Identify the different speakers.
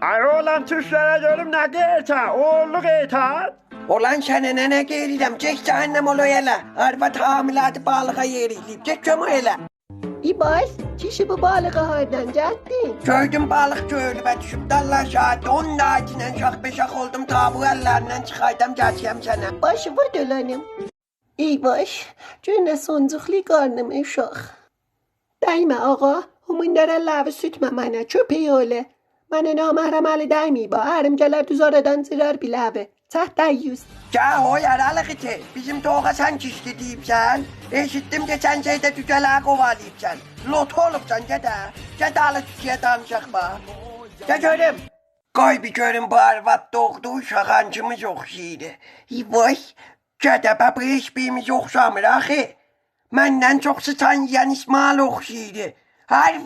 Speaker 1: Ay oğlan tuşlara görüm ne geçer? Oğlu geçer.
Speaker 2: Olan sana ne ne gelirəm, çək cehennem olu elə. Arvad hamiladı balığa yeriliyib, çək kömü elə.
Speaker 3: İbaz, kişi bu balığı hardan geldin?
Speaker 2: Gördüm balık gölüme düşüp dallar şahidi. Onun ağacından şak beşak oldum. Ta bu ellerinden çıkaydım geçeyim sana.
Speaker 3: Başı bu dolanım. İbaz, cüne soncuqli qarnım uşaq. Dəymə ağa, humunlara ləvi sütmə mənə, köpək öyle. من نامهرم علی دای با هرم کلر تو زاره دن سیرار بی لبه. چه دیوز.
Speaker 2: چه های ارالقی که بیزم تو آقا سن کشکی دیب سن ایشتیم که سن سیده تو کلر قوالیب سن لطو لب سن که ده چه دالت چه دان شخبا چه جارم قای بی جارم با اروت دوغدو شغنجم زخشیده ای بای چه ده با بریش بیم زخشام راخه. من نن زخش سن یعنیس مال زخشیده هر